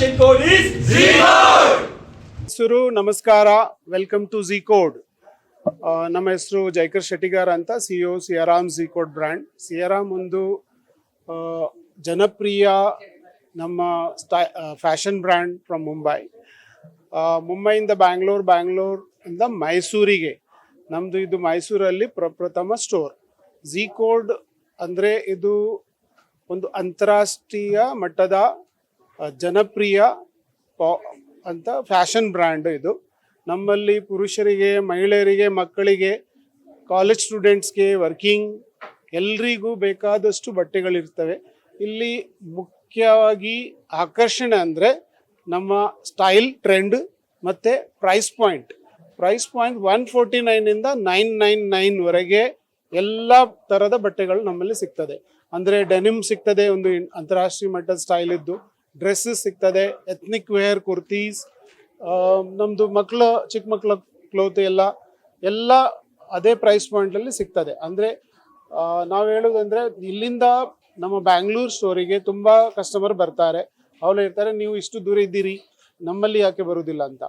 Ji code ಹೆಸರು, ನಮಸ್ಕಾರ welcome to G code ನಮ್ಮ ಹೆಸರು ಜೈಕರ್ ಶೆಟ್ಟಿಗಾರ್ ಅಂತ C O Siyaram G code brand Siyaram ಒಂದು ಜನಪ್ರಿಯ ನಮ್ಮ ಫ್ಯಾಷನ್ ಬ್ರ್ಯಾಂಡ್ ಫ್ರಮ್ ಮುಂಬೈ ಮುಂಬೈಯಿಂದ ಬ್ಯಾಂಗ್ಳೂರ್ ಬ್ಯಾಂಗ್ಳೂರ್ ಇಂದ ಮೈಸೂರಿಗೆ. ನಮ್ಮದು ಇದು ಮೈಸೂರಲ್ಲಿ ಪ್ರಪ್ರಥಮ ಸ್ಟೋರ್ ಜಿ ಕೋಡ್ ಅಂದರೆ ಇದು ಒಂದು ಅಂತಾರಾಷ್ಟ್ರೀಯ ಮಟ್ಟದ ಜನಪ್ರಿಯ ಅಂತ ಫ್ಯಾಷನ್ ಬ್ರ್ಯಾಂಡ್ ಇದು. ನಮ್ಮಲ್ಲಿ ಪುರುಷರಿಗೆ, ಮಹಿಳೆಯರಿಗೆ, ಮಕ್ಕಳಿಗೆ, ಕಾಲೇಜ್ ಸ್ಟೂಡೆಂಟ್ಸ್ಗೆ, ವರ್ಕಿಂಗ್ ಎಲ್ರಿಗೂ ಬೇಕಾದಷ್ಟು ಬಟ್ಟೆಗಳಿರ್ತವೆ. ಇಲ್ಲಿ ಮುಖ್ಯವಾಗಿ ಆಕರ್ಷಣೆ ಅಂದರೆ ನಮ್ಮ ಸ್ಟೈಲ್ ಟ್ರೆಂಡ್ ಮತ್ತು price point price point one forty ನೈನಿಂದ nine nine ನೈನ್ವರೆಗೆ ಎಲ್ಲ ಥರದ ಬಟ್ಟೆಗಳು ನಮ್ಮಲ್ಲಿ ಸಿಗ್ತದೆ. ಅಂದರೆ ಡೆನಿಮ್ ಸಿಗ್ತದೆ, ಒಂದು ಅಂತಾರಾಷ್ಟ್ರೀಯ ಮಟ್ಟದ ಸ್ಟೈಲ್ ಇದ್ದು. ಡ್ರೆಸ್ಸಸ್ ಸಿಗ್ತದೆ ಎಥ್ನಿಕ್ ವೇರ್ ಕುರ್ತೀಸ್ ನಮ್ಮದು ಮಕ್ಕಳ ಚಿಕ್ಕ ಮಕ್ಕಳ ಕ್ಲೋತ್ ಎಲ್ಲ ಎಲ್ಲ ಅದೇ ಪ್ರೈಸ್ ಪಾಯಿಂಟಲ್ಲಿ ಸಿಗ್ತದೆ. ಅಂದರೆ ನಾವು ಹೇಳೋದಂದರೆ ಇಲ್ಲಿಂದ ನಮ್ಮ ಬ್ಯಾಂಗ್ಳೂರು ಸ್ಟೋರಿಗೆ ತುಂಬ ಕಸ್ಟಮರ್ ಬರ್ತಾರೆ. ಅವ್ರು ಹೇಳ್ತಾರೆ, ನೀವು ಇಷ್ಟು ದೂರ ಇದ್ದೀರಿ, ನಮ್ಮಲ್ಲಿ ಯಾಕೆ ಬರೋದಿಲ್ಲ ಅಂತ.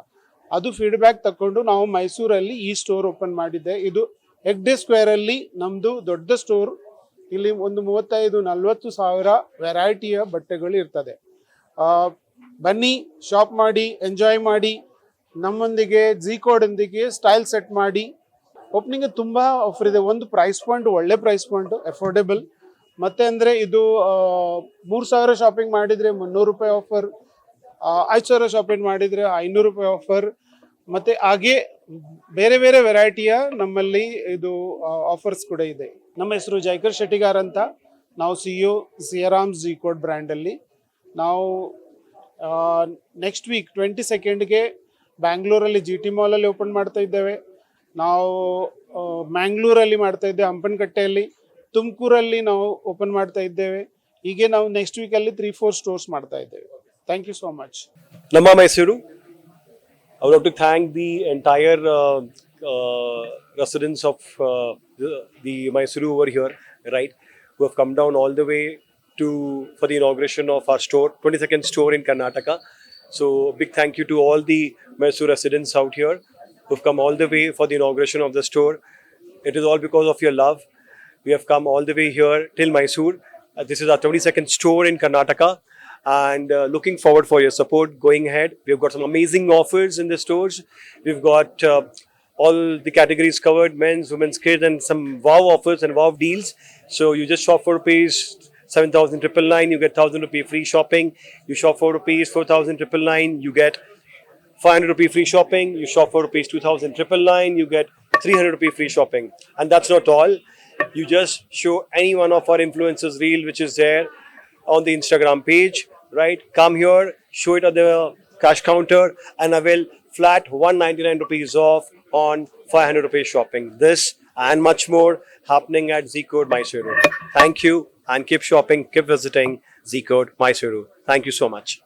ಅದು ಫೀಡ್ಬ್ಯಾಕ್ ತಗೊಂಡು ನಾವು ಮೈಸೂರಲ್ಲಿ ಈ ಸ್ಟೋರ್ ಓಪನ್ ಮಾಡಿದ್ದೆ. ಇದು ಹೆಗ್ಡೆ ಸ್ಕ್ವೇರಲ್ಲಿ ನಮ್ಮದು ದೊಡ್ಡ ಸ್ಟೋರ್ ಇಲ್ಲಿ ಒಂದು ಮೂವತ್ತೈದು ನಲ್ವತ್ತು ಸಾವಿರ ವೆರೈಟಿಯ ಬಟ್ಟೆಗಳು ಇರ್ತದೆ. ಬನ್ನಿ ಶಾಪ್ ಮಾಡಿ ಎಂಜಾಯ್ ಮಾಡಿ, ನಮ್ಮೊಂದಿಗೆ ಜಿ ಕೋಡೊಂದಿಗೆ ಸ್ಟೈಲ್ ಸೆಟ್ ಮಾಡಿ ಓಪನಿಂಗ್ ತುಂಬ ಆಫರ್ ಇದೆ. ಒಂದು ಪ್ರೈಸ್ ಪಾಯಿಂಟ್ ಒಳ್ಳೆ ಪ್ರೈಸ್ ಪಾಯಿಂಟ್ ಅಫೋರ್ಡೆಬಲ್ ಮತ್ತೆ ಅಂದರೆ ಇದು ಮೂರು ಸಾವಿರ ಶಾಪಿಂಗ್ ಮಾಡಿದರೆ ಮುನ್ನೂರು ರೂಪಾಯಿ ಆಫರ್ ಐದು ಸಾವಿರ ಶಾಪಿಂಗ್ ಮಾಡಿದರೆ ಐನೂರು ರೂಪಾಯಿ ಆಫರ್ ಮತ್ತು ಹಾಗೆ ಬೇರೆ ಬೇರೆ ವೆರೈಟಿಯ ನಮ್ಮಲ್ಲಿ ಇದು ಆಫರ್ಸ್ ಕೂಡ ಇದೆ. ನಮ್ಮ ಹೆಸರು ಜೈಕರ್ ಶೆಟ್ಟಿಗಾರ್ ಅಂತ. ನಾವು C U Siyaram G code ಬ್ರ್ಯಾಂಡಲ್ಲಿ ನಾವು ನೆಕ್ಸ್ಟ್ ವೀಕ್ ಟ್ವೆಂಟಿ ಸೆಕೆಂಡ್ಗೆ ಬ್ಯಾಂಗ್ಳೂರಲ್ಲಿ ಜಿ ಟಿ ಮಾಲಲ್ಲಿ ಓಪನ್ ಮಾಡ್ತಾ ಇದ್ದೇವೆ. ನಾವು ಮ್ಯಾಂಗ್ಳೂರಲ್ಲಿ ಮಾಡ್ತಾ ಇದ್ದೇವೆ ಹಂಪನಕಟ್ಟೆಯಲ್ಲಿ ತುಮಕೂರಲ್ಲಿ ನಾವು ಓಪನ್ ಮಾಡ್ತಾ ಇದ್ದೇವೆ. ಹೀಗೆ ನಾವು ನೆಕ್ಸ್ಟ್ ವೀಕಲ್ಲಿ ತ್ರೀ ಫೋರ್ ಸ್ಟೋರ್ಸ್ ಮಾಡ್ತಾ ಇದ್ದೇವೆ. ಥ್ಯಾಂಕ್ ಯು ಸೋ ಮಚ್ ನಮ್ಮ Mysuru I would to thank the the residence of the Mysuru over uh, right the Maisuru over here, right, who have to for the inauguration of our store, 22nd store in Karnataka. So big thank you to all the Mysore residents out here who've come all the way for the inauguration of the store. It is all because of your love. We have come all the way here till Mysore. Uh, this is our 22nd store in Karnataka and uh, looking forward for your support going ahead. We've got some amazing offers in the stores. We've got uh, all the categories covered men's, women's, kids, and some wow offers and wow deals. So you just shop for rupees 7,000 triple nine, you get 1,000 rupee free shopping. You shop for rupees 4,000 triple nine, you get 500 rupee free shopping. You shop for rupees 2000 triple nine, you get 300 rupee free shopping. And that's not all. You just show any one of our influencers reel which is there on the Instagram page, right? Come here, show it at the cash counter, and avail flat 199 rupees off on 500 rupees shopping. This and much more happening at Zcode Mysuru. Thank you and keep shopping, keep visiting Z Code Mysuru. Thank you so much.